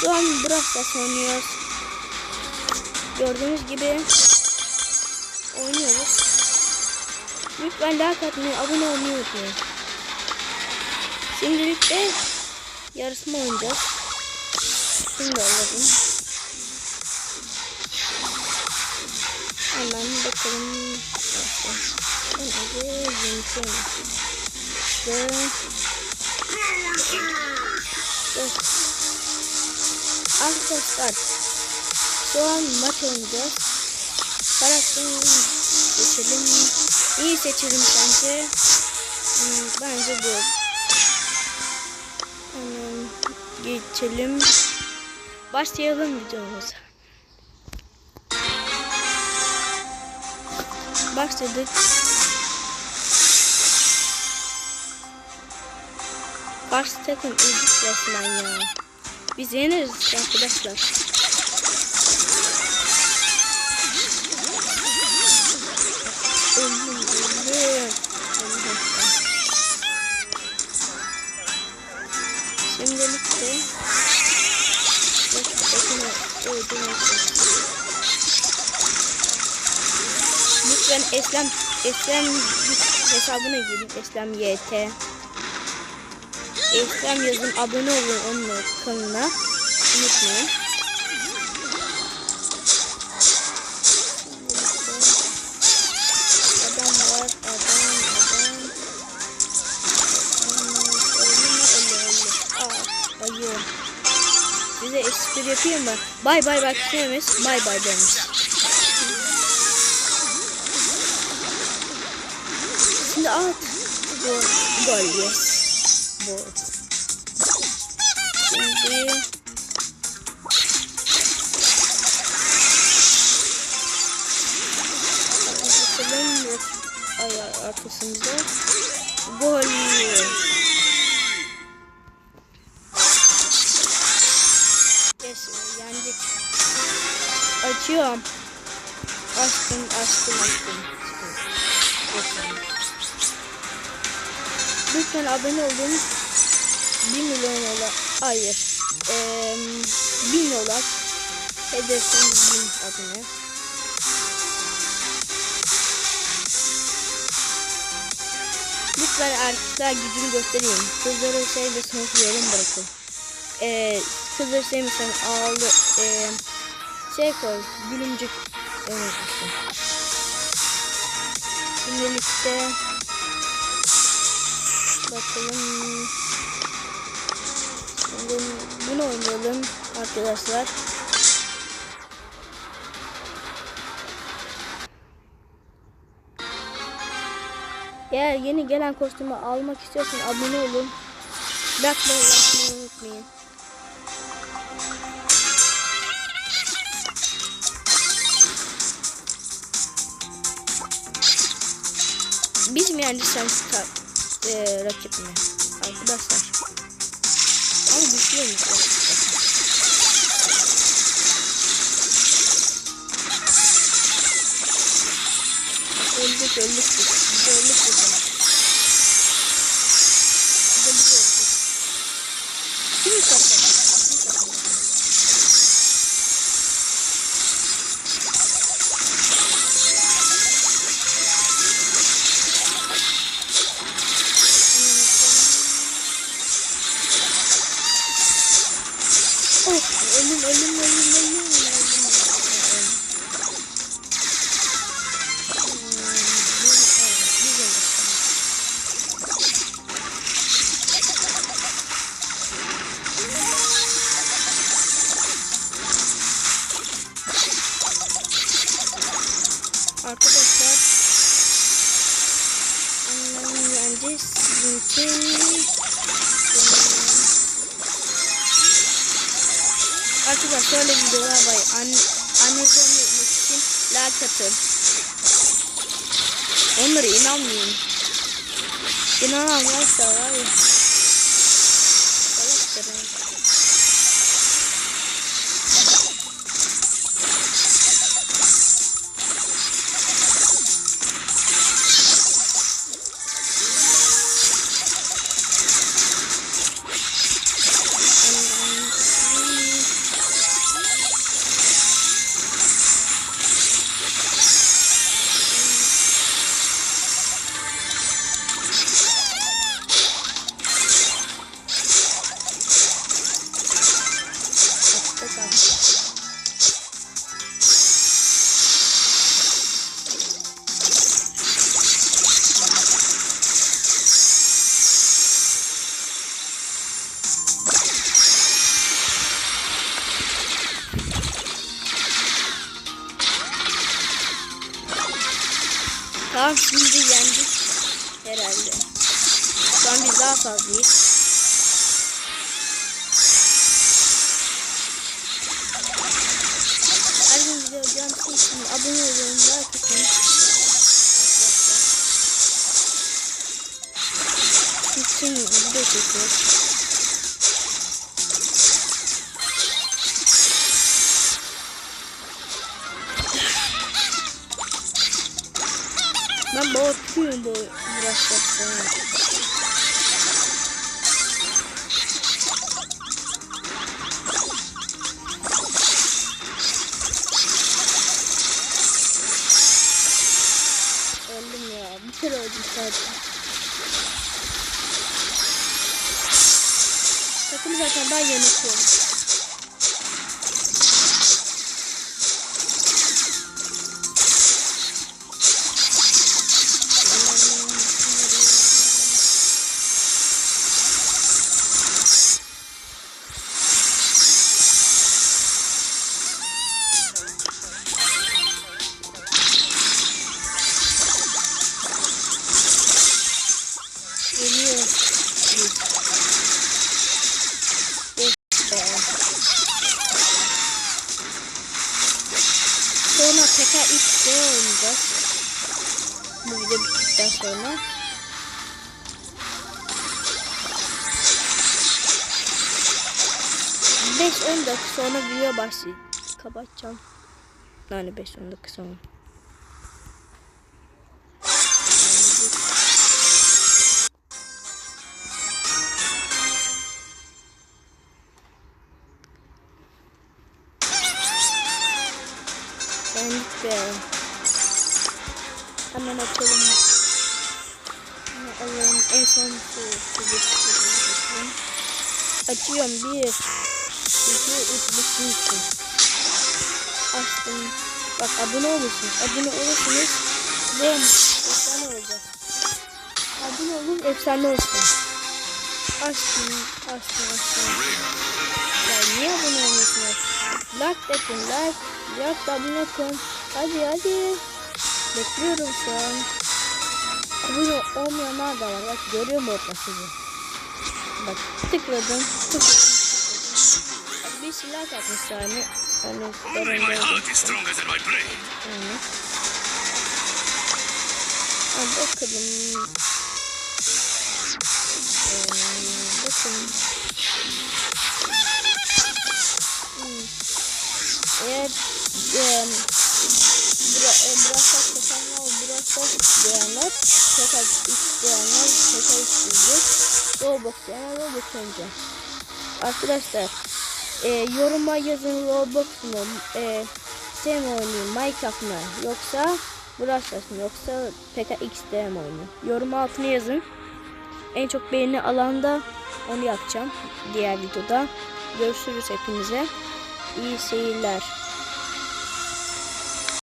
Şu an Brawl oynuyoruz. Gördüğünüz gibi oynuyoruz. Lütfen like atmayı, abone olmayı unutmayın. Şimdilik de yarışma oynayacağız. Şimdi alalım. Hemen bakalım. Ben adı Yunus'um. Ve... Ve... Arkadaşlar şu an maç oynayacağız. Karakterimizi seçelim. İyi seçelim bence. Hmm, bence bu. Hemen geçelim. Başlayalım videomuza. Başladık. Karşı takım ilginç resmen ya. Biz yeneriz arkadaşlar. Öldüm, öldüm. Şimdilik de Lütfen Eslem Eslem hesabına girin. Eslem YT. Eslem yazın abone olun onun kanalına. Unutmayın. Size espri yapayım mı? Bay bay bak demiş. Bay bay demiş. Şimdi at. Gol. Gol yes. Gol. Şimdi ay arkasında gol. Yes, yendik. Açıyorum. Açtım, açtım, açtım. Açtım. Lütfen abone olun. 1 milyon ola. Hayır. Ee, 1000 olarak. Hedefimiz 1000 abone. Lütfen erkekler gücünü göstereyim. Kızları şey ve sınıf yarım bırakın. Ee, kızları sevmişsen ağlı. Ee, şey koy. Gülümcük. Evet işte. Bakalım. Şimdi bunu oynayalım arkadaşlar. Eğer yeni gelen kostümü almak istiyorsan abone olun. Bakmayı yapmayı unutmayın. Biz mi yendik sen e, rakip mi? Arkadaşlar. Ama güçlüymüş gerçekten. Öldük öldük biz. Biz öldük biz. Biz de biz? Ölüm, ölüm, ölüm, ölüm. Arkadaşlar annem bence sizin için şöyle videolar var. An annesi unutmak için like atın. Onlara inanmayın. İnanan varsa var. Tamam şimdi yendik herhalde. Şu an biz daha fazlayız. Her gün video gelmesi için abone olun, like atın. Bütün video çekiyoruz. Bakıyorum bu uğraşlarına. Öldüm ya. Bir kere öldüm sadece. Takımı zaten ben yönetiyorum. Bu video bittikten sonra. Beş on dakika sonra video başlayacak. Kapatacağım. Yani 5 10 dakika sonra. Yendik be. Hemen açalım. Alalım. En son Açıyorum. Bir. İki. Üç. Bütün. Açtım. Bak abone olursunuz. Abone olursunuz. Ve efsane olacak. Abone olun efsane olsun. Açtım. Açtım. Açtım. Ya niye abone olmuyorsunuz? Like yapın. Like. Like da abone olun. Hadi hadi. Bekliyorum şu an. Abone olmayanlar da var. Bak görüyor mu orada sizi? Bak tıkladım. tıkladım. Bir silah atmış yani. Hani Only my heart is stronger than my brain. Yani. Ha, bakalım. Ee, bakın. Hmm. Eğer e, bura, e, burası kapanlar, burası isteyenler, tekrar isteyenler, tekrar isteyecek. Roblox yani Roblox oynayacağım. Arkadaşlar e, yoruma yazın Roblox mu, e, şey mi oynayayım, Minecraft mı, yoksa Brawl yoksa PKXD mi oynayayım? Yorum altına yazın. En çok beğeni alanda onu yapacağım diğer videoda. Görüşürüz hepinize. İyi seyirler.